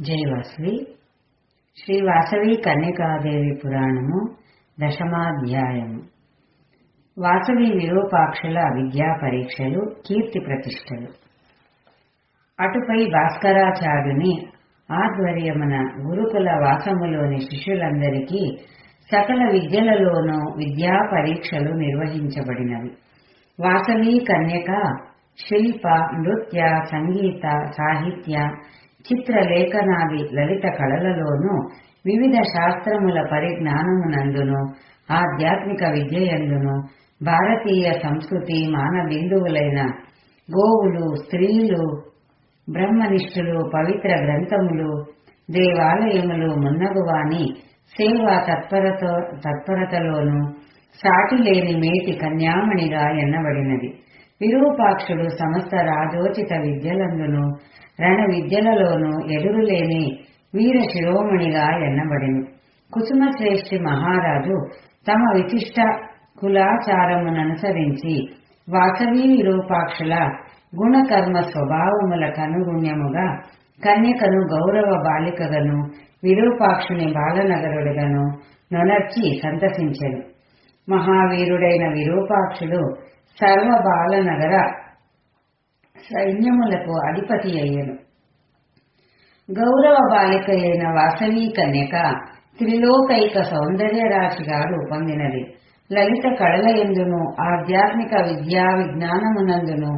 జై వాసవి శ్రీ వాసవి కన్యకాదేవి పురాణము దశమాధ్యాయము. వాసవి విరూపాక్షుల విద్యా పరీక్షలు కీర్తి ప్రతిష్టలు. అటుపై భాస్కరాచార్యుని ఆధ్వర్యమున గురుకుల వాసములోని శిష్యులందరికీ సకల విద్యలలోనూ విద్యా పరీక్షలు నిర్వహించబడినవి. వాసవి కన్యక శిల్ప నృత్య సంగీత సాహిత్య చిత్రలేఖనాది లలిత కళలలోనూ వివిధ శాస్త్రముల పరిజ్ఞానమునందును ఆధ్యాత్మిక విద్యయందును భారతీయ సంస్కృతి మానబిందువులైన గోవులు స్త్రీలు బ్రహ్మనిష్ఠులు పవిత్ర గ్రంథములు దేవాలయములు మున్నగువాని సేవా తత్పరత తత్పరతలోనూ సాటిలేని మేటి కన్యామణిగా ఎన్నబడినది. విరూపాక్షుడు సమస్త రాజోచిత విద్యలందును రణ విద్యలలోనూ ఎదురులేని వీర శిరోమణిగా ఎన్నబడిను. కుసుమశ్రేష్ఠి మహారాజు తమ విశిష్ట కులాచారముననుసరించి వాసవి విరూపాక్షుల గుణకర్మ స్వభావముల కనుగుణ్యముగా కన్యకను గౌరవ బాలికగను విరూపాక్షుని బాలనగరుడుగను నొనర్చి సంతసించెను మహావీరుడైన విరూపాక్షుడు సర్వబాలనగర సైన్యములకు అధిపతి అయ్యను. గౌరవ బాలిక అయిన వాసవి కన్యక త్రిలోకైక సౌందర్య రాశిగా రూపొందినది లలిత కళల ఎందును ఆధ్యాత్మిక విద్యా విజ్ఞానమునందును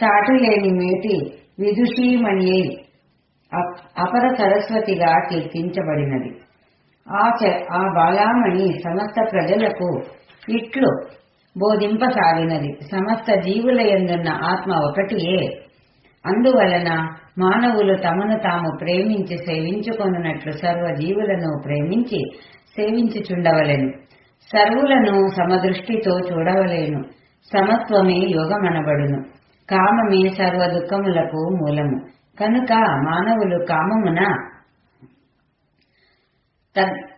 సాటులేని మేటి విదుషీమణి అపర సరస్వతిగా కీర్తించబడినది. ఆ ఆ బాలామణి సమస్త ప్రజలకు ఇట్లు బోధింపసాగినది. సమస్త జీవుల ఎందున్న ఆత్మ ఒకటియే. అందువలన మానవులు తమను తాము ప్రేమించి సేవించుకొనున్నట్లు సర్వ జీవులను ప్రేమించి సేవించుచుండవలెను. సర్వులను సమదృష్టితో చూడవలేను. సమత్వమే యోగమనబడును. కామమే సర్వ దుఃఖములకు మూలము. కనుక మానవులు కామమున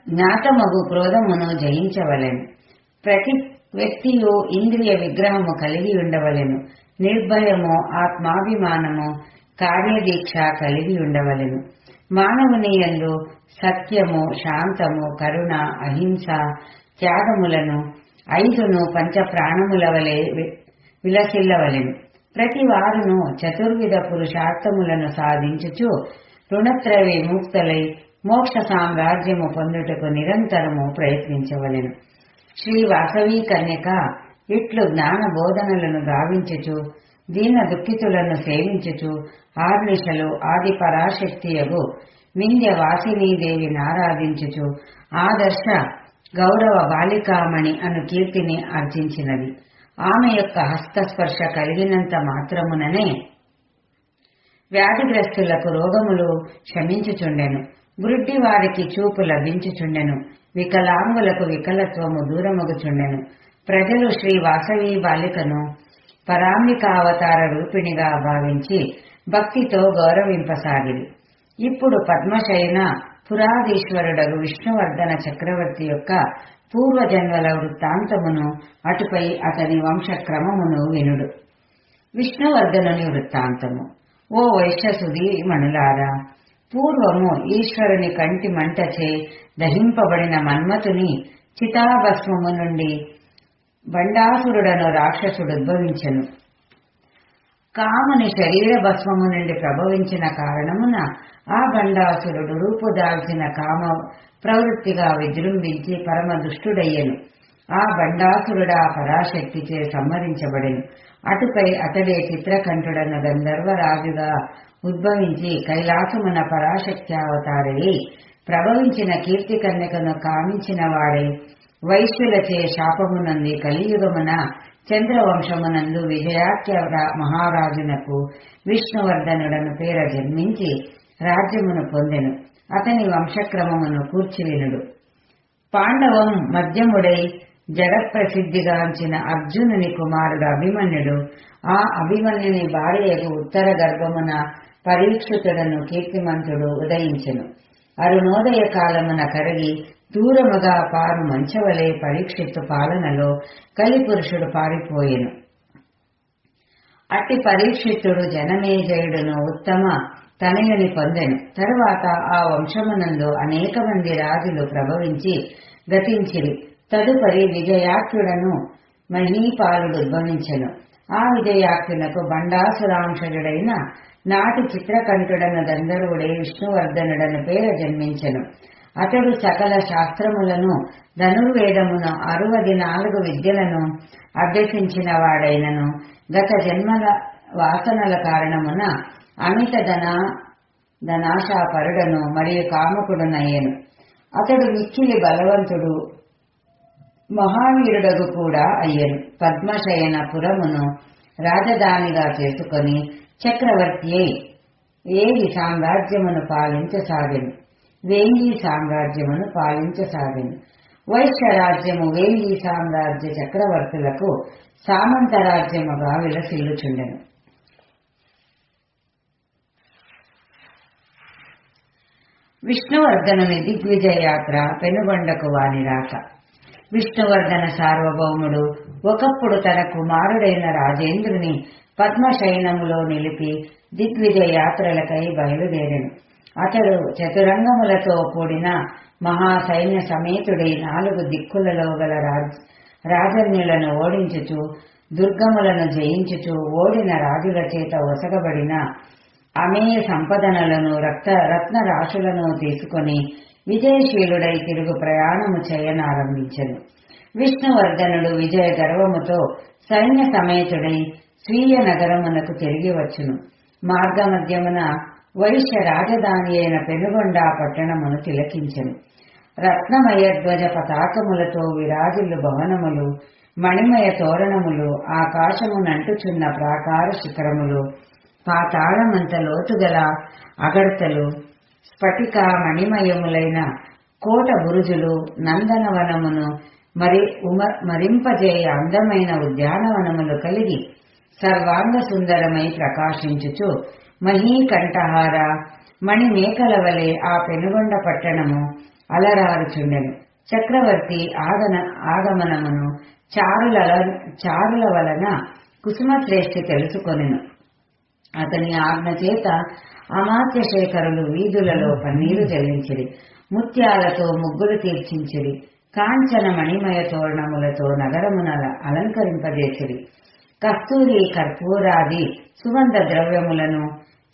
జ్ఞాతమగు క్రోధమును జయించవలెను. ప్రతి వ్యక్తియు ఇంద్రియ విగ్రహము కలిగి ఉండవలెను. నిర్భయము ఆత్మాభిమానము కార్యదీక్ష కలిగి ఉండవలెను. మానవుని సత్యము శాంతము కరుణ అహింస త్యాగములను ఐదును పంచ ప్రాణముల వలె విలసిల్లవలెను. ప్రతి వారును చతుర్విధ పురుషార్థములను సాధించుచు రుణత్రయ విముక్తలై మోక్ష సామ్రాజ్యము పొందుటకు నిరంతరము ప్రయత్నించవలెను. శ్రీ వాసవి కన్యక ఇట్లు జ్ఞాన బోధనలను గావించుచు దీన దుఃఖితులను సేవించుచు ఆర్నిశలు ఆది పరాశక్తియగు వింధ్య వాసినీదేవిని ఆరాధించుచు ఆదర్శ గౌరవ బాలికామణి అను కీర్తిని ఆర్జించినది ఆమె యొక్క హస్తస్పర్శ కలిగినంత మాత్రముననే వ్యాధిగ్రస్తులకు రోగములు క్షమించుచుండెను గురుడ్డి వారికి చూపు లభించుచుండెను. వికలాంగులకు వికలత్వము దూరమగుచుండెను. ప్రజలు శ్రీ వాసవి బాలికను పరాంబికావతార రూపిణిగా భావించి భక్తితో గౌరవింపసాగిరి. ఇప్పుడు పద్మశయన పురాధీశ్వరుడగు విష్ణువర్ధన చక్రవర్తి యొక్క పూర్వజన్మల వృత్తాంతమును అటుపై అతని వంశక్రమమును వినుడు. విష్ణువర్ధనుని వృత్తాంతము. ఓ వైశ్యసుది మణులారా పూర్వము ఈశ్వరుని కంటి మంటచే దహింపబడిన మన్మతుని చితాభస్మము నుండి బండాసురుడను రాక్షసుడు ఉద్భవించను. కాముని శరీర భస్మము నుండి ప్రభవించిన కారణమున ఆ బండాసురుడు రూపుదాల్చిన కామ ప్రవృత్తిగా విజృంభించి పరమ దుష్టుడయ్యను ఆ బండాసురుడా పరాశక్తిచే సంహరించబడెను. అటుపై అతడే చిత్రకంఠుడన్న గంధర్వరాజుగా ఉద్భవించి కైలాసమున పరాశక్తి ప్రభవించిన కీర్తి కన్యకను కామించిన వాడై వైశ్యులచే శాపమునంది కలియుగమున చంద్రవంశమునందు విజయాఖ్య మహారాజునకు విష్ణువర్ధనుడను పేర జన్మించి రాజ్యమును పొందెను. అతని వంశక్రమమును కూర్చివినుడు. పాండవం మధ్యముడై జగత్ప్రసిద్ధిగాంచిన అర్జునుని కుమారుడు అభిమన్యుడు ఆ అభిమన్యుని భార్యకు ఉత్తర గర్భమున పరీక్షితుడను కీర్తిమంతుడు ఉదయించెను. అరుణోదయ కాలమున కరిగి దూరముగా పారు మంచవలే పరీక్షిత్తు పాలనలో కలిపురుషుడు పారిపోయెను. అట్టి పరీక్షిత్తుడు జనమేజయుడును ఉత్తమ తనయుని పొందెను. తరువాత ఆ వంశమునందు అనేక మంది రాజులు ప్రభవించి గతించిరి. తదుపరి విజయాఖ్యుడను మహీపాలుడు ఉద్భవించెను. ఆ విజయాఖ్యునకు బండాసురాంశజుడైన నాటి చిత్రకంఠుడను దందరుడే విష్ణువర్ధనుడను పేర జన్మించెను. అతడు సకల శాస్త్రములను ధనుర్వేదమును అరవది నాలుగు విద్యలను అభ్యసించిన వాడైనను. గత జన్మల వాసనల కారణమున అమిత ధన ధనాశాపరుడను మరియు కామకుడునయ్యను. అతడు మిక్కిలి బలవంతుడు మహావీరుడగు కూడా అయ్యను. పద్మశయన పురమును రాజధానిగా చేసుకొని చక్రవర్తి అయి ఏది సామ్రాజ్యమును పాలించసాగను. వేంగి సామ్రాజ్యమును పాలించసాగను. వైశ్యరాజ్యము వేంగి సామ్రాజ్య చక్రవర్తులకు సామంతరాజ్యముగా విలసిల్లుచుండెను. విష్ణువర్ధనుని దిగ్విజయయాత్ర పెనుబండకు వాని రాక. విష్ణువర్ధన సార్వభౌముడు ఒకప్పుడు తన కుమారుడైన రాజేంద్రుని పద్మశయనములో నిలిపి దిగ్విజయ యాత్రలకై బయలుదేరాను. అతడు చతురంగములతో కూడిన మహాసైన్య సమేతుడై నాలుగు దిక్కులలో గల రాజ్ రాజన్యులను ఓడించుచు దుర్గములను జయించుచు ఓడిన రాజుల చేత ఒసగబడిన అమేయ సంపదనలను రక్త రత్న రాశులను తీసుకొని విజయశీలుడై తిరుగు ప్రయాణము చేయనారంభించను. విష్ణువర్ధనుడు విజయ గర్వముతో సైన్య సమేతుడై స్వీయ నగరమునకు తిరిగి వచ్చును. మార్గమధ్యమున వైశ్య రాజధాని అయిన పెనుగొండ పట్టణమును తిలకించెను. రత్నమయ ధ్వజ పతాకములతో విరాజిల్లు భవనములు మణిమయ తోరణములు ఆకాశమునంటుచున్న ప్రాకార శిఖరములు పాతాళమంత లోతుగల అగడతలు స్ఫటిక మణిమయములైన కోట బురుజులు నందనవనమును మరి ఉమ మరింపజేయ అందమైన ఉద్యానవనములు కలిగి సర్వాంగ సుందరమై ప్రకాశించుచు మహీకంఠహార మణిమేకల వలె ఆ పెనుగొండ పట్టణము అలరారుచుండెను. చక్రవర్తి ఆగన ఆగమనమును చారుల చారుల వలన కుసుమశ్రేష్ఠి తెలుసుకొనెను. అతని ఆజ్ఞ చేత అమాత్య శేఖరులు వీధులలో పన్నీరు చెల్లించిరి ముత్యాలతో ముగ్గులు తీర్చించిరి కాంచన మణిమయ తోరణములతో నగరమున అలంకరింపజేసిరి. కస్తూరి కర్పూరాది సుగంధ ద్రవ్యములను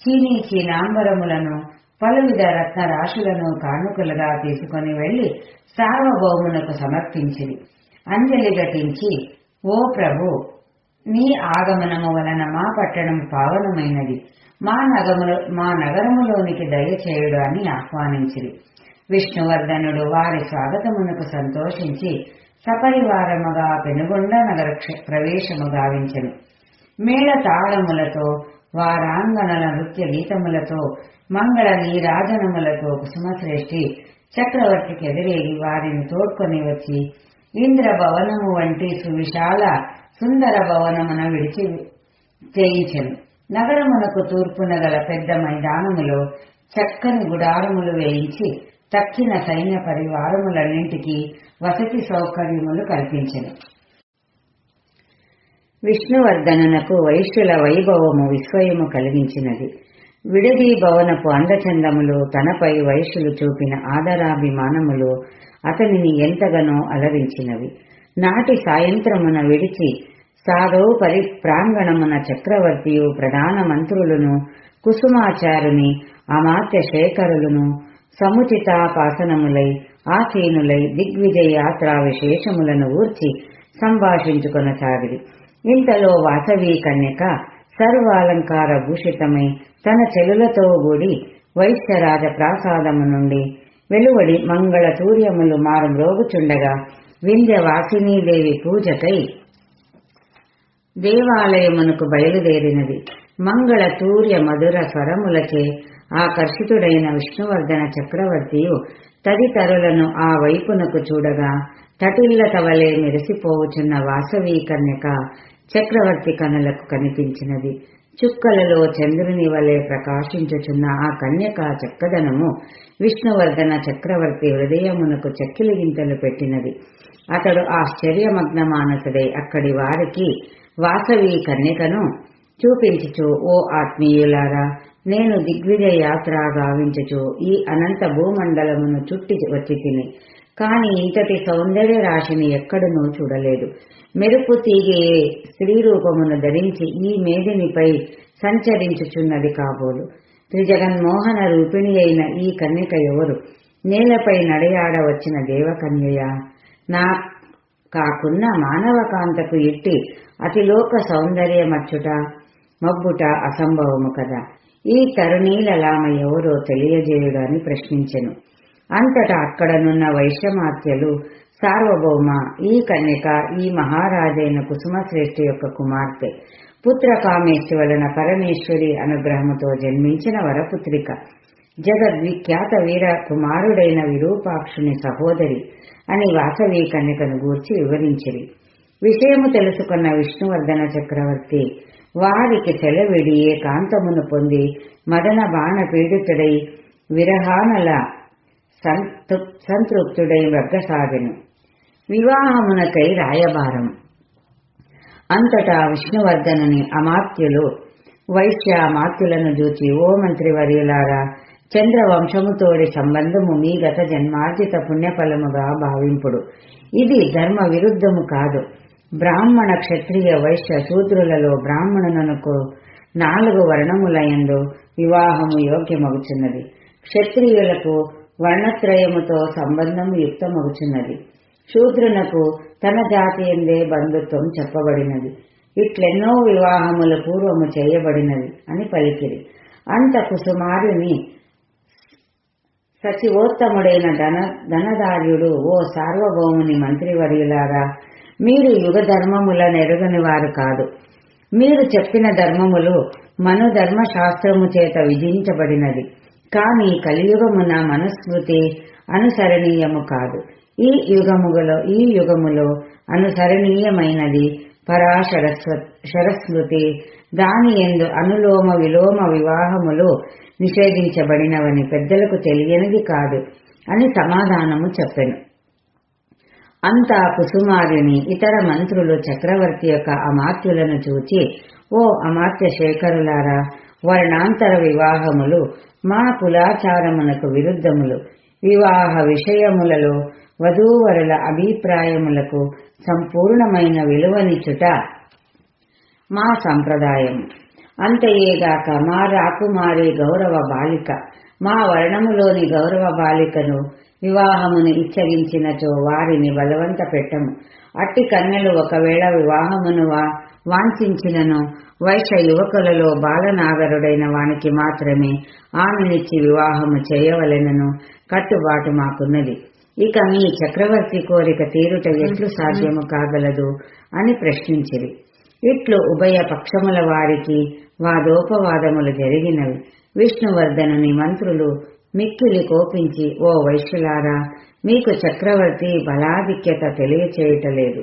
చీనీ చీనాంబరములను పలువిధ రత్న రాశులను కానుకలుగా తీసుకొని వెళ్ళి సార్వభౌమునకు సమర్పించిరి. అంజలి ఘటించి ఓ ప్రభు నీ ఆగమనము వలన మా పట్టణం పావనమైనది. మా నగములు మా నగరములోనికి దయచేయుడు అని ఆహ్వానించిరి. విష్ణువర్ధనుడు వారి స్వాగతమునకు సంతోషించి సపరివారముగా పెనుగొండ నగర ప్రవేశము గావించను. మేళ తాళములతో వారాంగణల నృత్య గీతములతో మంగళ నీరాజనములతో కుసుమశ్రేష్ఠి చక్రవర్తికి ఎదురేగి వారిని తోడ్కొని వచ్చి ఇంద్ర భవనము వంటి సువిశాల సుందర భవనమున విడిచి చేయించను. నగరమునకు తూర్పున గల పెద్ద మైదానములో చక్కని గుడారములు వేయించి తక్కిన సైన్య పరివారములన్నింటికీ వసతి సౌకర్యములు కల్పించెను. విష్ణువర్ధనునకు వైశ్యుల వైభవము విస్మయము కలిగించినది. విడది భవనపు అందచందములు తనపై వైశ్యులు చూపిన ఆదరాభిమానములు అతనిని ఎంతగానో అలరించినవి. నాటి సాయంత్రమున విడిచి సాధో పరి ప్రాంగణమున చక్రవర్తియు ప్రధాన మంత్రులను కుసుమాచారుని అమాత్య శేఖరులను సముచితాపాసనములై ఆసీనులై దిగ్విజయ యాత్రా విశేషములను ఊర్చి సంభాషించుకొనసాగిరి. ఇంతలో వాసవి కన్యక సర్వాలంకార భూషితమై తన చెలులతో కూడి వైశ్యరాజ ప్రాసాదము నుండి వెలువడి మంగళ సూర్యములు మారు మ్రోగుచుండగా వింధ్య వాసినీదేవి పూజకై దేవాలయమునకు బయలుదేరినది. మంగళ సూర్య మధుర స్వరములచే ఆకర్షితుడైన విష్ణువర్ధన చక్రవర్తియు తదితరులను ఆ వైపునకు చూడగా తటిల్లత వలె మెరిసిపోవుచున్న వాసవీ కన్యక చక్రవర్తి కనులకు కనిపించినది. చుక్కలలో చంద్రుని వలె ప్రకాశించుచున్న ఆ కన్యక చక్కదనము విష్ణువర్ధన చక్రవర్తి హృదయమునకు చెక్కిలిగింతలు పెట్టినది. అతడు ఆశ్చర్యమగ్న మానసుడై అక్కడి వారికి వాసవి కన్యకను చూపించుచు ఓ ఆత్మీయులారా నేను దిగ్విజయ యాత్ర గావించుచు ఈ అనంత భూమండలమును చుట్టి వచ్చి తిని. కాని ఇంతటి సౌందర్య రాశిని ఎక్కడనూ చూడలేదు. మెరుపు తీగే స్త్రీ రూపమును ధరించి ఈ మేదినిపై సంచరించుచున్నది కాబోలు. త్రిజగన్మోహన రూపిణి అయిన ఈ కన్యక ఎవరు? నేలపై నడయాడ వచ్చిన దేవకన్యయ? నా కాకున్న మానవ కాంతకు ఎట్టి అతిలోక సౌందర్యమచ్చుట? మబ్బుట అసంభవము కదా. ఈ తరుణీలలామ ఎవరో తెలియజేయుడని ప్రశ్నించెను. అంతటా అక్కడనున్న వైశ్యమాత్యలు సార్వభౌమ ఈ కన్యక ఈ మహారాజైన కుసుమశ్రేష్ఠి యొక్క కుమార్తె పుత్ర కామేష్టి వలన పరమేశ్వరి అనుగ్రహముతో జన్మించిన వరపుత్రిక జగద్విఖ్యాత వీర కుమారుడైన విరూపాక్షుని సహోదరి అని వాసవి కన్యకను గూర్చి వివరించిరి. విషయము తెలుసుకున్న విష్ణువర్ధన చక్రవర్తి వారికి సెలవిడి ఏకాంతమును పొంది మదన బాణ పీడితుడై విరహానల సంతృప్తుడై వ్రగ్గసాగెను వివాహమునకై రాయబారం. అంతటా విష్ణువర్ధనుని అమాత్యులు వైశ్యమాత్యులను చూచి ఓ మంత్రివర్యులారా చంద్రవంశముతోడి సంబంధము మీ గత జన్మార్జిత పుణ్యఫలముగా భావింపుడు. ఇది ధర్మ విరుద్ధము కాదు. బ్రాహ్మణ క్షత్రియ వైశ్య శూద్రులలో బ్రాహ్మణునకు నాలుగు వర్ణములయందు వివాహము యోగ్యమగుచున్నది. క్షత్రియులకు వర్ణత్రయముతో సంబంధము యుక్తమగుచున్నది. శూద్రునకు తన జాతి ఎందే బంధుత్వం చెప్పబడినది. ఇట్లెన్నో వివాహములు పూర్వము చేయబడినది అని పలికిరి. అంత కుసుమారుని సచివోత్తముడైన ధన ధనదార్యుడు ఓ సార్వభౌముని మంత్రివర్యులారా మీరు యుగ ధర్మముల నెరుగని వారు కాదు. మీరు చెప్పిన ధర్మములు మను ధర్మశాస్త్రము చేత విధించబడినది. కాని కలియుగమున మనుస్మృతి అనుసరణీయము కాదు. ఈ యుగములో ఈ యుగములో అనుసరణీయమైనది పరాశరస్వ శరస్మృతి. దాని ఎందు అనులోమ విలోమ వివాహములు నిషేధించబడినవని పెద్దలకు తెలియనిది కాదు అని సమాధానము చెప్పెను. అంతా కుసుమారిని ఇతర మంత్రులు చక్రవర్తి యొక్క అమాత్యులను చూచి ఓ అమాత్య శేఖరులారా వర్ణాంతర వివాహములు మా కులాచారమునకు విరుద్ధములు. వివాహ విషయములలో వధూవరుల అభిప్రాయములకు సంపూర్ణమైన విలువనిచ్చుట మా సంప్రదాయము. అంతయేగాక మా రాకుమారి గౌరవ బాలిక. మా వర్ణములోని గౌరవ బాలికను వివాహమును ఇచ్చరించినచో వారిని బలవంత పెట్టము. అట్టి కన్యలు ఒకవేళ వివాహమును వాంఛించినను వైశ్య యువకులలో బాలనాగరుడైన వానికి మాత్రమే ఆమెనిచ్చి వివాహము చేయవలెనను కట్టుబాటు మాకున్నది. ఇక మీ చక్రవర్తి కోరిక తీరుట ఎట్లు సాధ్యము కాగలదు అని ప్రశ్నించిరి. ఇట్లు ఉభయ పక్షముల వారికి వాదోపవాదములు జరిగినవి. విష్ణువర్ధనుని మంత్రులు మిక్కిలి కోపించి ఓ వైశ్యులారా మీకు చక్రవర్తి బలాధిక్యత తెలియచేయటలేదు.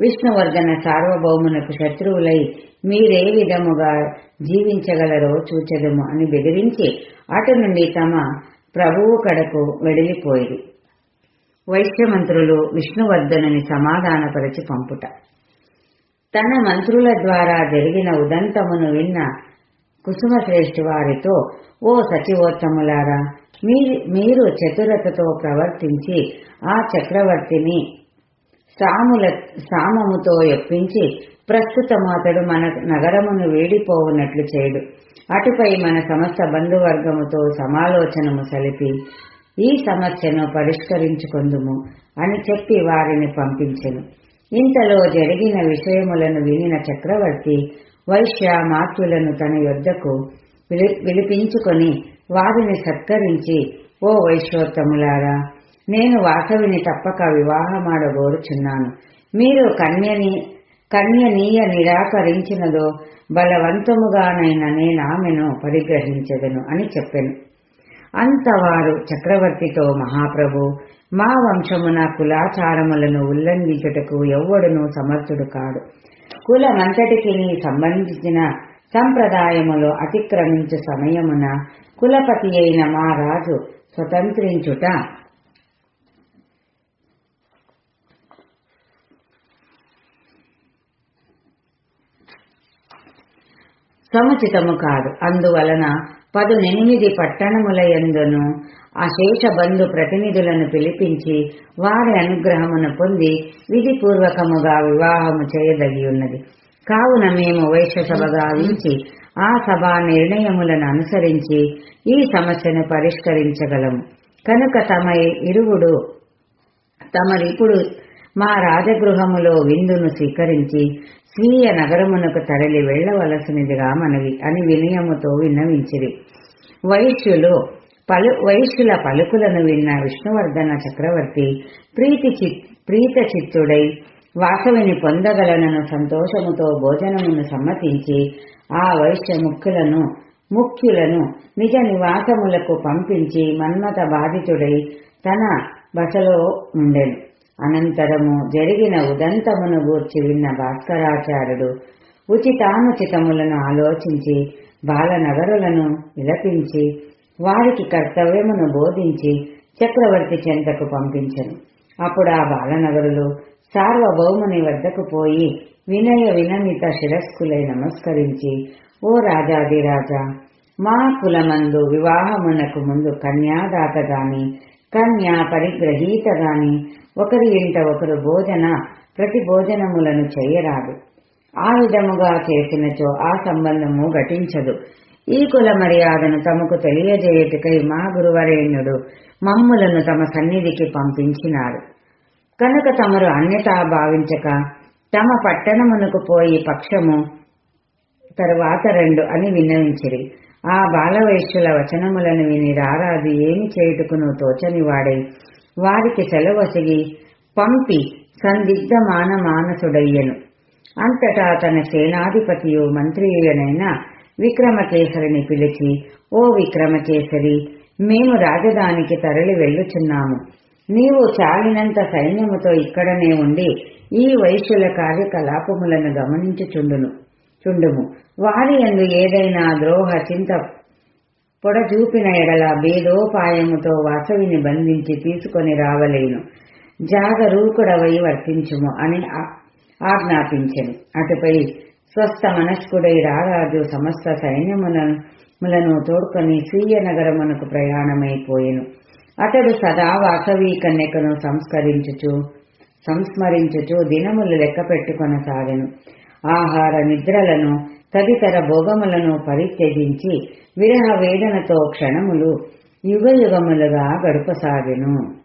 విష్ణువర్ధన సార్వభౌమునకు శత్రువులై మీరే విధముగా జీవించగలరో చూచెదము అని బెదిరించి అటు నుండి తమ ప్రభువు కడకు వెడిలిపోయి వైశ్యమంత్రులు విష్ణువర్ధనుని సమాధానపరచి పంపుట. తన మంత్రుల ద్వారా జరిగిన ఉదంతమును విన్న కుసుమశ్రేష్ఠి వారితో ఓ సచివోత్తములారా మీరు చతురతతో ప్రవర్తించి ఆ చక్రవర్తిని సాముల సామముతో ఒప్పించి ప్రస్తుతం అతడు మన నగరమును వేడిపోవునట్లు చేయడు. అటుపై మన సమస్త బంధువర్గముతో సమాలోచనము సలిపి ఈ సమస్యను పరిష్కరించుకుందుము అని చెప్పి వారిని పంపించెను. ఇంతలో జరిగిన విషయములను వినిన చక్రవర్తి వైశ్య మాత్యులను తన యొద్దకు విలిపించుకొని వారిని సత్కరించి ఓ వైశ్వోత్తములారా నేను వాసవిని తప్పక వివాహమాడగోరుచున్నాను మీరు కన్యని కన్యనీయ నిరాకరించినదో బలవంతముగానైనా నేనామెను పరిగ్రహించదను అని చెప్పాను. అంతవారు చక్రవర్తితో మహాప్రభు మా వంశమున కులాచారములను ఉల్లంఘించుటకు ఎవ్వడును సమర్థుడు కాడు. కులమంతటికి సంబంధించిన సంప్రదాయములో అతిక్రమించు సమయమున కులపతి అయిన మా రాజు స్వతంత్రించుట. సముచితము కాదు. అందువలన పదునెనిమిది పట్టణముల యందును అశేష ప్రతినిధులను పిలిపించి వారి అనుగ్రహమును పొంది విధిపూర్వకముగా వివాహము చేయదగి ఉన్నది కావున మేము వైశ్యసభ గావించి ఆ సభా నిర్ణయములను అనుసరించి ఈ సమస్యను పరిష్కరించగలము. కనుక తమ ఇరువుడు తమరిప్పుడు మా రాజగృహములో విందును స్వీకరించి స్వీయ నగరమునకు తరలి వెళ్ళవలసినదిగా మనవి అని వినయముతో విన్నవించిరి. వైశ్యులు పలు వైశ్యుల పలుకులను విన్న విష్ణువర్ధన చక్రవర్తి ప్రీతి చిత్ ప్రీత చిత్తుడై వాసవిని పొందగలనను సంతోషముతో భోజనమును సమ్మతించి ఆ వైశ్య ముఖ్యులను ముఖ్యులను నిజ నివాసములకు పంపించి మన్మత బాధితుడై తన బసలో ఉండెను. అనంతరము జరిగిన ఉదంతమును గూర్చి విన్న భాస్కరాచార్యుడు ఉచితానుచితములను ఆలోచించి బాలనగరులను విలపించి వారికి కర్తవ్యమును బోధించి చక్రవర్తి చెంతకు పంపించను. అప్పుడు ఆ బాలనగరులు సార్వభౌముని వద్దకు పోయి వినయ వినమిత శిరస్కులై నమస్కరించి ఓ రాజాదిరాజా మా కులమందు వివాహమునకు ముందు కన్యాదాత గాని కన్యా పరిగ్రహీత గాని ఒకరి ఇంట ఒకరు భోజన ప్రతి భోజనములను చేయరాదు. ఆ విధముగా చేసినచో ఆ సంబంధము ఘటించదు. ఈ కుల మర్యాదను తమకు తెలియజేయుటకై మా గురువరేణ్యుడు మమ్ములను తమ సన్నిధికి పంపించినారు. కనుక తమరు అన్యతా భావించక తమ పట్టణమునకు పోయి పక్షము తరువాత రెండు అని విన్నవించిరి. ఆ బాలవైశ్యుల వచనములను విని రారాజు ఏమి చేయుటకును తోచని వాడై వారికి సెలవసిగి పంపి సందిగ్ధ మాన మానసుడయ్యను. అంతటా తన సేనాధిపతియు మంత్రియుడనైన విక్రమకేసరిని పిలిచి ఓ విక్రమకేసరి మేము రాజధానికి తరలి వెళ్ళుచున్నాము. నీవు చాలినంత సైన్యముతో ఇక్కడనే ఉండి ఈ వైశ్యుల కార్యకలాపములను గమనించుచుండును చుండుము. వారి ఎందు ఏదైనా ద్రోహ చింత పొడచూపిన ఎడల భేదోపాయముతో వాసవిని బంధించి తీసుకొని రావలేను. జాగరూకుడవై వర్తించుము అని ఆజ్ఞాపించెను. అటుపై స్వస్థ మనస్కుడై రారాజు సమస్త సైన్యములను తోడుకొని స్వీయ నగరమునకు ప్రయాణమైపోయెను. అతడు సదా వాసవి కన్యకను సంస్కరించుచు సంస్మరించుచు దినములు లెక్క పెట్టుకొనసాగెను. ఆహార నిద్రలను తదితర భోగములను పరిత్యజించి విరహ వేదనతో క్షణములు యుగ యుగములుగా గడుపసాగెను.